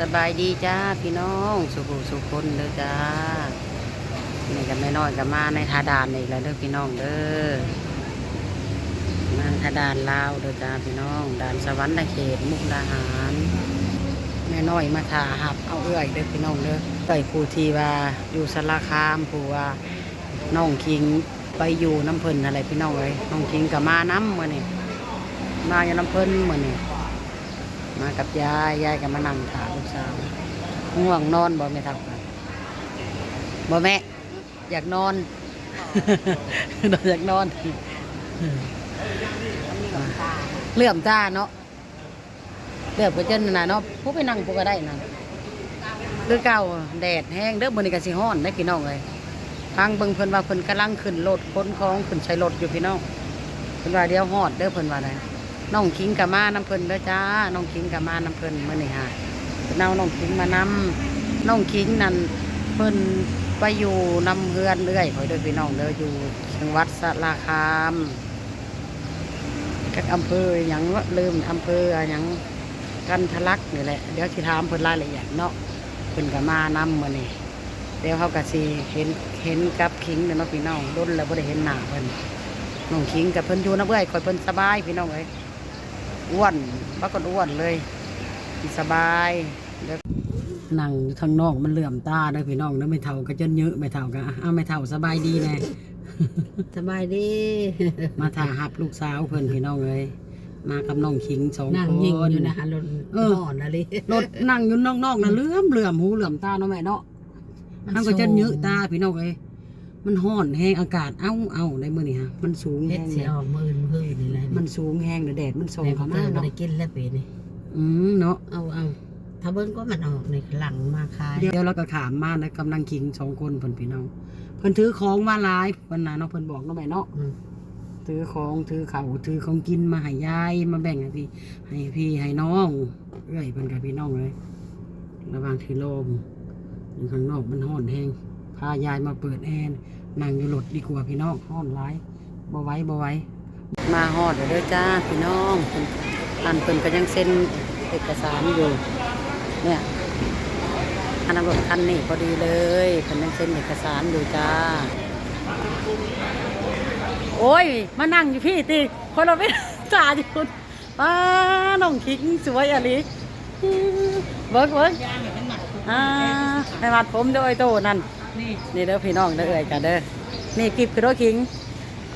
สบายดีจ้าพี่น้องสุขสุขคนเด้อจ้านี่กับแม่น้อยกับมาในทาดานนี่แหละเด้อพี่น้องเด้อมาทาดานลาวเด้อจ้าพี่น้องด่านสวรรค์เขตมุกดาหารแม่น้อยมาทาหับเอาเอื้อยเด้อพี่น้องเด้อเอื้อยผู้ที่ว่าอยู่สารคามผู้ว่าน้องคิงไปอยู่น้ำเพิ่นอะไรพี่น้องเอ้ยน้องคิงกับมาน้ำมื่อนี่มาอยู่น้ำเพิ่นมื่อนี่ มากับยายยายก็มานั่งถามลูกสาวง่วงนอนบ่แม่ทักกันบ่แม่ อยากนอนนอนอยากนอนเลื่อมตาเนาะเลื่อมก็เจนน่ะเนาะผู้ไปนั่งผู้ก็ได้นั่นคือเก่าแดดแห้งเด้อมื้อนี้ก็สิฮ้อนได้พี่น้องเอ้ยทางเบิ่งเพิ่นว่าเพิ่นกำลังขึ้นรถขนของขึ้นใช้รถอยู่พี่น้องเพิ่นว่าเดี๋ยวฮอดเด้อเพิ่นว่าได้ น้องคิงกับมาน้ำเพิ่นเด้อจ้าน้องคิงกับมาน้ำเพิ่นเมื่อนี่ฮะเนาน้องคิงมานำน้องคิงนั่นเพิ่นไปอยู่นำเฮือนเรื่อยคอยด้อพี่น้องเด้ออยู่จังหวัดสระคามกับอำเภอหยังลืมอำเภอหยังกันทะลักนี่แหละเดี๋ยวสิถามเพิ่นรายละเอียดเนาะเพิ่นกับมานำเมื่อนี่เดี๋ยวเขาก็สิเห็นเห็นกับคิงเด้อเนาะพี่น้องรุ่นแล้วบ่ได้เห็นหน้าเพิ่นน้องคิงกับเพิ่นอยู่น้ำเอื้อยคอยเพิ่นสบายพี่น้องเอ้ย อ้วนปรากฏอ้วนเลยสบายเด้อนั่งอยู่ทางนอกมันเหลื่อมตาเด้อพี่น้องเด้อไม่เท่าก็จนเยอะไม่เท่าก็อ้าวไม่เท่าสบายดีแน่สบายดี มาถ่าหับลูกสาวเพิ่นพี่น้องเลยมากับน้องขิงสองนั่งคนยิงอยู่นะฮะรถเออนอนอะไรรถนั่งอยู่นอกๆนะเหลื่อมเหลื่อมหูเหลื่อมตาเนาะแม่เนาะมันก็จนเยอะตาพี่น้องเลยมันห้อนแห้งอากาศเอ้าเอ้าในมื้อนี้ฮะมันสูงเฮ็แห้ดงเสียออกมือมือนี่แหละ มันสูงแห้งเด้อแดดมันส่องในคอเข้ามเตอมาร์ไม่เนาะได้กินแล้วปีนี้อืมเนาะเอาเอาถ้าเบิ้งก็มันออกในหลังมาขายเดี๋ยวเราก็ขามมานะกำลังขิงสองคนเพิ่นพี่น้องเพิ่นถือของมาหลายเพิ่นน่ะเนาะเพิ่นบอกเนาะแม่เนาะอืมถือของถือเขาวถือของกินมาให้ยายมาแบ่งให้พี่ให้พี่ให้น้องเอ้ยเพิ่นกับพี่น้องเลยระหว่างที่ลมอยู่ข้างนอกมันห้อนแห้งพายายมาเปิดแอร์นั่งอยู่รถดีกว่าพี่น้องห้อนร้ายบ่ไหว้บ่ไหว้ มาฮอดเด้อจ้าพี่น้องเพิ่นอันเพิ่นก็ยังเซ็นเอกสารอยู่ เนี่ยอันนั้นรถคันนี้พอดีเลยเพิ่นยังเซ็นเอกสารอยู่จ้า โอ้ย มานั่งอยู่พี่ตีคนเราไม่จ่าอยู่คุณป้าน้องคิงสวยอะลิเบิร์กเบิร์กอ่าให้มัดผมเด้อไอโตนั่นนี่นี่เด้อพี่น้องเด้อเอ่ยกันเด้อนี่กิบคือรถคิง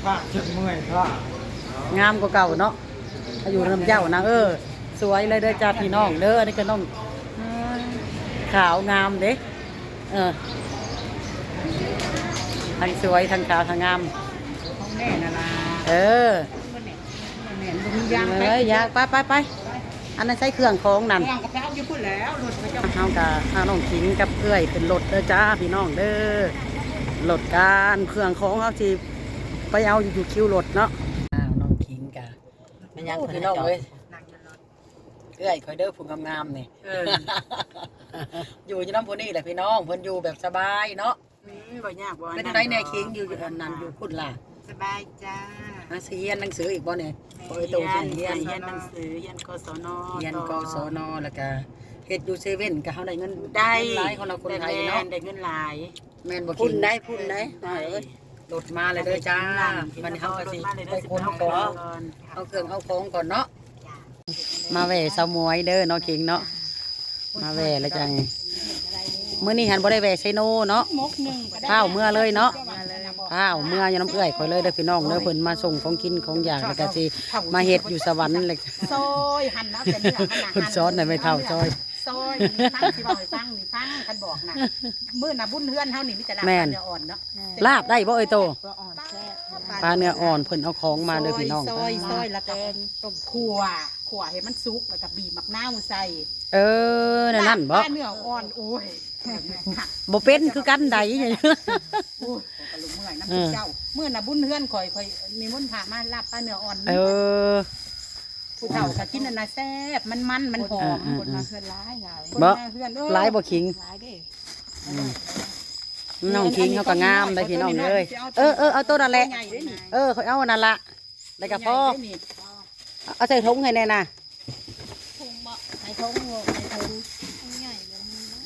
ข้าจะเมื่อยข้า งามกว่าเก่าเนาะอายุน้ำเจ้านะเออ สวยเลยเด้อจ้าพี่น้องเด้อนี่ก็น้องอ่าขาวงามเด้เออทั้งสวยทั้งขาวทั้งงามของแม่น่ะล่ะเออแม่บ่มียางเอ้ยอยากไปไปไปอันนั้นใช้เครื่องของนั่นยางกระเพราอยู่พุ่นแล้วรถพระเจ้าเฮากับข้าน้องขิงกับเอื้อยเป็นรถเด้อจ้าพี่น้องเด้อรถการเครื่องของเขาที่ไปเอาอยู่คิวรถเนาะอ้าวน้องขิงกะ มัน ยังพี่น้องเว้ยเอื้อยคอยเด้อผู้งามๆนี่เอออยู่ที่น้ำพุนี่แหละพี่น้องเพิ่นอยู่แบบสบายเนาะอืมบ่ยากบ่เป็นไรแน่ขิงอยู่อันนั้นอยู่พุ่นล่ะสบายจ้าหาสิเรียนหนังสืออีกบ่เนี่ยโอ้ยโตเรียสินเรียนเรียนหนังสือเรียนกศนเรียนกศนแล้วก็เฮ็ดอยู่เซเว่นก็เฮาได้เงินได้หลายของเราคนไทยได้เนาะได้เงินหลายแม่นบ่พุ่ขินงได้พุ่นได้เอ้ย รถมาเลยเด้อจ้า มันนี้เฮาก็สิไปคนของเอาเครื่องเอาของก่อนเนาะ มาแหว่สาวมวยเด้อเนาะขิงเนาะ มาแหว่แล้วจังมื้อนี้หันบ่ได้แหว่ไซโนเนาะข้าวเมื่อเลยเนาะข้าวเมื่ออยู่น้ำเอื้อยข่อยเลยเด้อพี่น้องเด้อเพิ่นมาส่งของกินของอยากแล้วก็สิมาเฮ็ดอยู่สวรรค์เลยซอยหันนะแต่นี่หันนะเพิ่นสอนให้ไม่เท่าซอย ซอยฟังสิบอกให้ฟังนี่ฟังคันบอกนะมื้อน่ะบุญเฮือนเฮานี่มีแต่ลาบแม่นเนื้ออ่อนเนาะลาบได้บ่เอ้ยโตปลาอ่อนแซ่บปลาเนื้ออ่อนเพิ่นเอาของมาเด้อพี่น้องซอยซอยแล้วก็ต้มขั่วขั่วให้มันสุกแล้วก็บีบมะนาวใส่เออนั่นนั่นบ่ปลาเนื้ออ่อนโอ้ยบ่เป็นคือกันใดเนี่ยโอ้ยกะลุเมื่อยน้ำเจ้ามื้อน่ะบุญเฮือนข่อยข่อยนิมนต์พระมาลาบปลาเนื้ออ่อนเออ ผู้เฒ่าก็กินอันน่ะแซ่บมันมันมันหอมอ่าๆๆคนมาเฮือนหลายหลายบ่คนมาเฮือนเออหลายบ่ขิงหลายเด้น้องคิงเขาก็งามเลยพี่น้องเลยเออเออเอาตัวนั่นแหละใหญ่ด้วยนี่เออเขาเอาอันนั่นละแล้วก็พ่อใหญ่ด้วยนี่เอาใส่ถุงให้แน่น่ะถุงบ่ใส่ถุงโง่ใส่ถุงใหญ่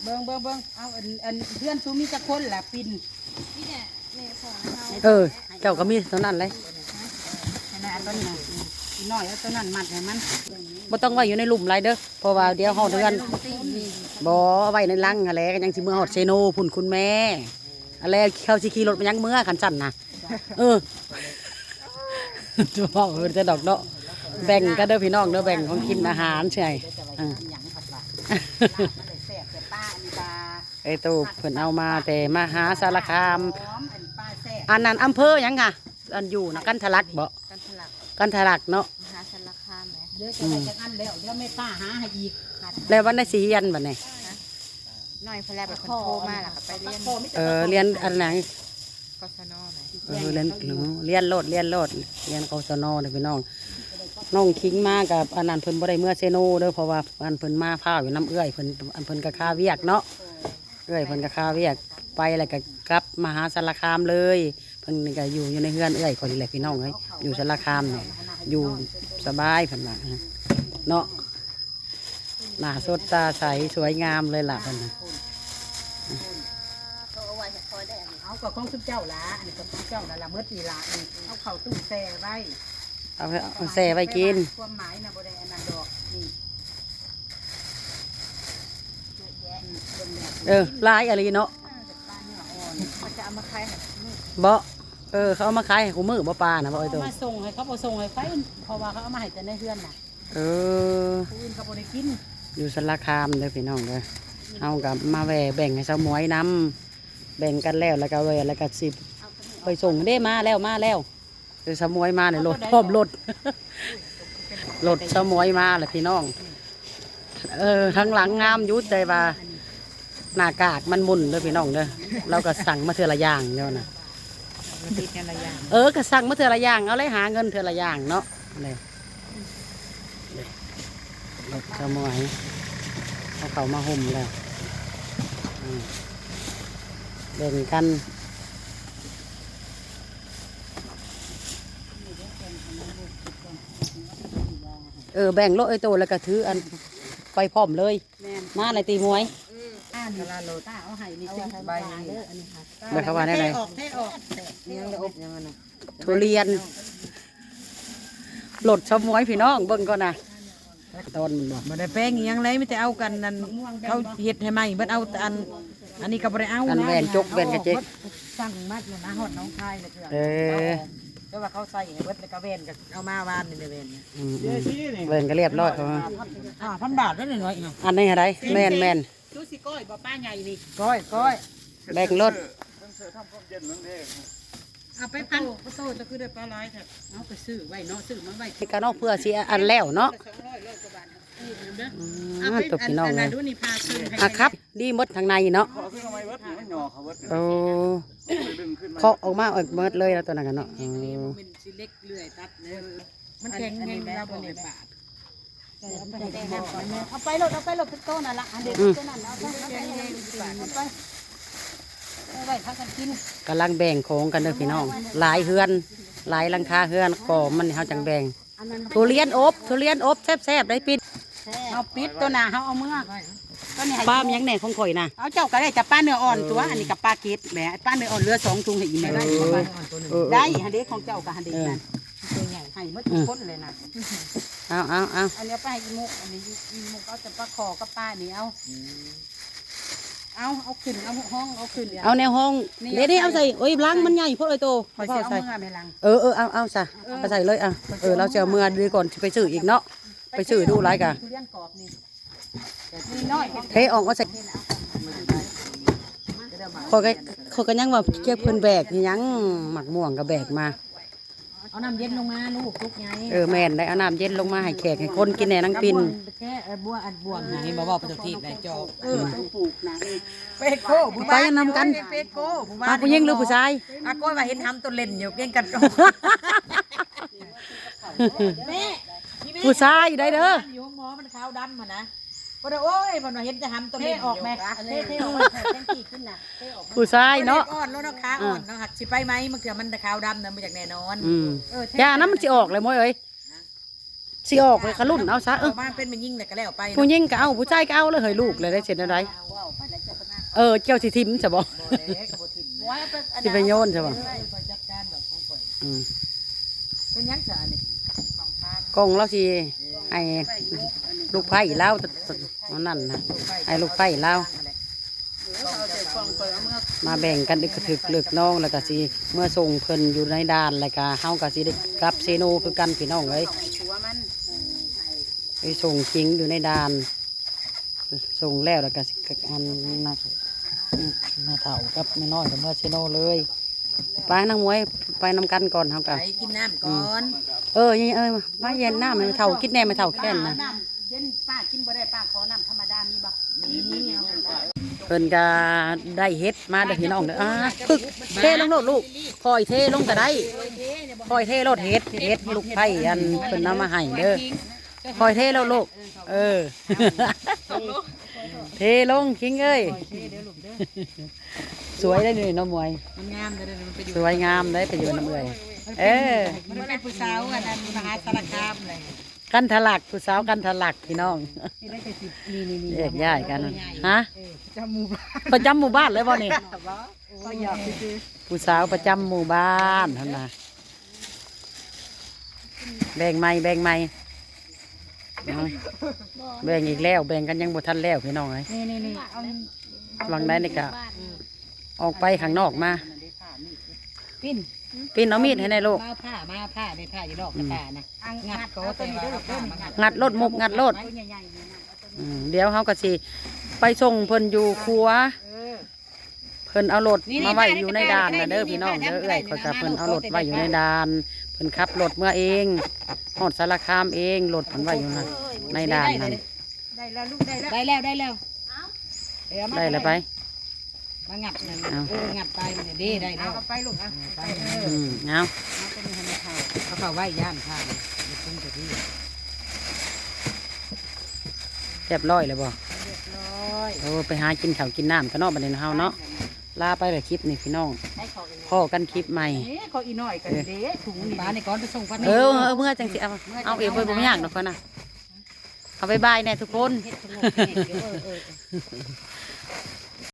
เบิ่งเบิ่งเบิ่งเอาอันอันเพื่อนซูมีจักคนแหละปินนี่เนี่ยในของเราเออ เจ้าก็มีเท่านั้นเลยอันนั้นอันต้นนี้ อีน้อยเอาต้นนั้นมัดให้มันบ่ต้องไว้อยู่ในหลุมไรเด้อเพราะว่าเดี๋ยวเฮาเดือนบ่เอาไว้ในลังอะไรก็ยังสิมือฮอดเซโนพุ่นคุณแม่อะไรเขาสิขี่รถมายังเมื่อคันสั่นนะเออจะบอกเพิ่นจะดอกเนาะแบ่งกันเด้อพี่น้องเด้อแบ่งของกินอาหารใช่อ่าหมเลยแซ่บแต่ป้าอันนี้ปลาไอตู้เพิ่นเอามาแต่มหาสารคาม อันนั้นอำเภอยังค่ะอันอยู่นะกันทะลักบ่ กันสลักกันทะลักเนาะมหาสารคามไหมเดี๋ยวจะไปจักอันแล้วเดี๋ยวแม่ป้าหาให้อีกแล้ววันได้สิเรียนบัดนี้น้อยพลาแบบคนโทรมาล่ะค่ะไปเรียนเออเรียนอันไหนกศนไหมเออเรียนเรียนโลดเรียนโลดเรียนกศนเด้อพี่น้องน้องคิงมากับอันนั้นเพิ่นบ่ได้เมื่อเซโนเด้อเพราะว่าอันเพิ่นมาพาวอยู่น้ำเอื้อยเพิ่นอันเพิ่นก็ค่าเวียกเนาะเอื้อยเพิ่นก็ค่าเวียกไปแล้วก็กลับมหาสารคามเลยเพิ่นนี่ก็อยู่อยู่ในเฮือนเอื้อยคนนี้แหละพี่น้องเอ้ยอยู่สารคามเนี่ยอยู่สบายเพิ่นว่าเนาะหน้าสดตาใสสวยงามเลยล่ะเพิ่นน่ะเอาก็ของซุปเจ้าละอันนี้ก็ของเจ้าละละเมื่อตีละนี่เอาเข้าตู้แช่ไว้เอาไปเอาแซ่ไว้กินความหมายนะบ่ได้อันนั้นดอกนี่อืมเบิ่งแล้วเออลายอะไรเนาะปลาเนื้ออ่อนมันจะเอามาขายให้มือบ่ เออเขาเอามาขายให้กูมือบ่ปลานะบ่ไอ้ตัวเอามาส่งให้เขาบ่ส่งให้ไฟเพราะว่าเขาเอามาให้แต่ในเฮือนน่ะเออ ผู้อื่นเขาบ่ได้กินอยู่สารคามเด้อพี่น้องเด้อเอากับมาแหวแบ่งให้สาวหมวยนํแบ่งกันแล้วแล้วก็แหวแล้วก็สิไปส่งเด้มาแล้วมาแล้วเดี๋ยวสาวหมวยมาเนี่ยรถพร้อมรถ รถสาวหมวยมาแหละพี่น้อง เออทั้งหลังงามอยุดแต่ว่าหน้ากากมันมุนเด้อพี่น้องเด้อเราก็สั่งมาเทื่อละอย่างเดียวนะ มันติดกันละอย่างเออก็สั่งมาเทื่อละอย่างเอาเลยหาเงินเทื่อละอย่างเนาะเลยรถสาวหมวยเอาเขามาห่มแล้วอืมแบ่งกันเออแบ่งโลไอ้โตแล้วก็ถืออันไปพร้อมเลยแม่นมาเลยตีมวยอ่า นี่ลาโลต้าเอาให้นี่เส้นใบนี้เด้ออันนี้ค่ะเดี๋ยวเขาว่าได้ไงเทออกเทออกยังจะอบยังไงนะทุเรียนโหลดชมวยพี่น้องเบิ่งก่อนนะตอนมันบอกบ่ได้แป้งอิหยังเลยไม่แต่เอากันนั่นเขาเฮ็ดให้ใหม่เบิดเอาแต่อัน อันนี้ก็บ่ได้เอาอันนะแหวนจกแหวนกระเจกสั่งมัดอยู่นะฮอดน้องคายเลยคือเออ แต่ว่าเขาใส่ให้เบิดแล้วก็แหวนก็เอามาวานนี่เด้อแหวนเนี่ยอืมอืมเบิ่งก็เรียบร้อยเขามา อ่าพันบาทได้หน่อยๆเอาอันนี้อะไรแม่นแม่น ดูสิก้อยบ่ป้าใหญ่นี่ก้อยก้อยแบ่งรถเอาไปพันประตูจะคือได้ปลาหลายแท้เอาไปซื้อไว้เนาะซื้อมาไว้ที่กันเนอกเพื่อสิอันแล้วเนาะสองร้อยร้อยกว่าบาทเออเด้ออืเอามไปตัวพี่น้องอันเลนั้ยนดูนี่พาคืนให้อะครับดีหมดทางในเนาะขอขึ้นมาไว้เวิร์ดมันหยอเขาเวิร์ดโอ้ดึงขึ้นมาเคาะออกมาออกเมิดเลยแล้วตัวนั้นกันเนาะเออเป็นสิเล็กเลื่อยตัดเลยมันแข็งแรงเราบ่ได้บาท เอาไปโลดเอาไปโลดเป็นโต๊ะนั่นละอันเด็ดตัวนั้นเอาไปเอาไปเอาไปเอาไว้พักกันกินกำลังแบ่งโค้งกันเด้อพี่น้อง หลายเฮือนหลายลังคาเฮือนก็มันเฮาจังแบ่งทุเรียนอบทุเรียนอบแซ่บๆได้ปิดเอาปิดตัวหน้าเขาเอาเมื่อตัวนี้ให้ป้ามยังแหน่ของข่อยนะเอาเจ้าก็ได้จับป้าเนื้ออ่อนตัวอันนี้กับปลาเกตแหมป้าเนื้ออ่อนเรือสองถุงให้อีแม่ได้ได้ฮันเด็ของเจ้ากับฮันเด็นั่นตัวใหญ่ให้หมดทุกคนเลยนะ เอาเอาเอาอันนี้เอาไปให้อีมุกอันนี้อีมุกเอาแต่ปลาคอกับป้านี่เอาเอาเอาขึ้นเอาห้องเอาขึ้นเอาแนวห้องเดี๋ยวนี้เอาใส่โอ้ยล้างมันใหญ่เพราะไอ้โตคอยพ่อเสียเอาใส่เมื่อไม่ลังเออเออเอาเอาซะเอาใส่เลยอะเออเราจะเอามือดีก่อนสิไปซื้ออีกเนาะไปซื้อดูไรกะทุเรียนกรอบนี่นี่น้อยเทออกก็ใส่ขอยก็ขอยก็ยังว่าเก็บเพิ่นแบกนี่ยังหมักม่วงก็แบกมา เอาน้ำเย็นลงมาลูกลูกใหญ่เออแม่นได้เอาน้ำเย็นลงมาให้แขกให้คนกินแหน่นังปินแค่บัวอันบวงนี่บ่บอกประตูทีได้จอกเออต้องปลูกนะเป็ดโก้ผู้ไปนำกันเป็ดโก้ผู้มาผู้หญิงหรือผู้ชายอาก้อยว่าเห็นทำตัวเล่นอยู่เก่งกันแม่ผู้ชายได้เด้ออยู่ห้องหมอมันขาวดำอะนะ พอได้โอ้ยมันว่าเห็นจะทำตัวเทเล่นออกแม่ยู่เทเทออกมาแทงกี่ขึ้นน่ะเทออกมาผู้ชายเนาะอ่อนแล้วเนาะขาอ่อนเนาะหักสิไปไหมมันเกือมันจะขาวดำนะมาจากแน่นอนอืมเออเทยานั้นมันสิออกเลยมั้ยเอ้ยสิออกเลยขลุ่นเอาซะเออบ้านเป็นมันยิ่งแต่ก็แล้วไปผู้หญิงก็เอาผู้ชายก็เอาเลยเฮ้ยลูกเลยได้เสร็จอะไรเออเจ้าสิทิมจะบอกไว้เอาไปอันสิไปโยนจะบอกอืมเป็นยังซะนี่กงเราสิให้ ลูกไผ่เล่าอันนั่นนะให้ลูกไผ่เล่าเอาใส่กล่องเปิดเอามือมาแบ่งกันดึกกระถึกเลือกน้องแล้วก็สิเมื่อส่งเพิ่นอยู่ในด่านแล้วก็เฮาก็สิได้กลับเซโนคือกันพี่น้องเอ้ยหัวมันไปส่งคิงอยู่ในด่าน ส่งแล้วแล้วก็สิอันน่าน่าเฒ่ากับแม่น้อยกับเมื่อเซโนเลยไปนางมวยไปนำกันก่อนเฮาก็ไปกินน้ำก่อน เออยังเอ้ยมาเย็นน้ำไม่เฒ่ากินแน่ไม่เฒ่าแค่นนะน้ำ เย็นป้ากินบ่ได้ป้าขอน้ำธรรมดามีบ่นี่เอาเพิ่นก็ได้เฮ็ดมาเด้อพี่น้องเด้ออ่าพึกเทลงโลดลูกคอยเทลงก็ได้คอยเทโลดเฮ็ดเฮ็ดลูกไผ่อันเพิ่นนำมาให้เด้อคอยเทแล้วลูกเออ เทลงคิงเอ้ยสวยได้นี่น้องมวยมันงามเด้อมันไปอยู่สวยงามได้ไปอยู่น้ำเอ้ยเออมันเป็นผู้สาวอันนั้นมหาสารคามเลย กันทะลักผู้สาวกันทะลักพี่น้องนี่ได้แต่สิบนี่นี่นี่แยกย้ายกันฮะจมูกประจำหมู่บ้านเลยบ่นี่ก็อยากซื้อผู้สาวประจำหมู่บ้านท่านน่ะแบ่งไม่แบ่งไม่เอาแบ่งอีกแล้ว แบ่งกันยังบ่ทันแล้วพี่น้องเอ้ยนี่นี่นี่เอาวางได้นี่กะออกไปข้างนอกมา ปิ้น ปีนเอามีดให้ในลูกมาผ้ามาผ้าในผ้าอยู่ดอกผ้านะงัดก็แต่ว่าเอาผ้ามางัดงัดรถมุกงัดรถอืมเดี๋ยวเขาก็สิไปส่งเพิ่นอยู่ครัวเพิ่นเอารถมาไว้อยู่ในด่านนะเด้อพี่น้องเด้อเอ้ยเขาจะเพิ่นเอารถไว้อยู่ในด่านเพิ่นขับรถเมื่อเองฮอดสารคามเองรถเพิ่นไว้อยู่นั่นในด่านนั่นได้แล้วลูกได้แล้วได้แล้วได้แล้วเดี๋ยวมาได้แล้วไป มางัดนั่นเอาเอองัดไปมันดีได้แล้วเอาไปลูกอะไปเอออืมเอาเขาเข้าไหว้ย่านข้างนี่เป็นตัวที่เรียบร้อยเลยบ่ร้อยโอ้ไปหากินข้าวกินน้ำกันเนาะบัดนี้เฮาเนาะลาไปเลยคลิปนี่พี่น้องพ่อกันคลิปใหม่เอ๊ะขออีหน่อยกันเด้ถุงนี่ป้าในก้อนไปส่งพันเออเออเมื่อจังสิเอาเอาเองไปบ่ยากดอกคนน่ะเอาบายบายแน่ทุกคน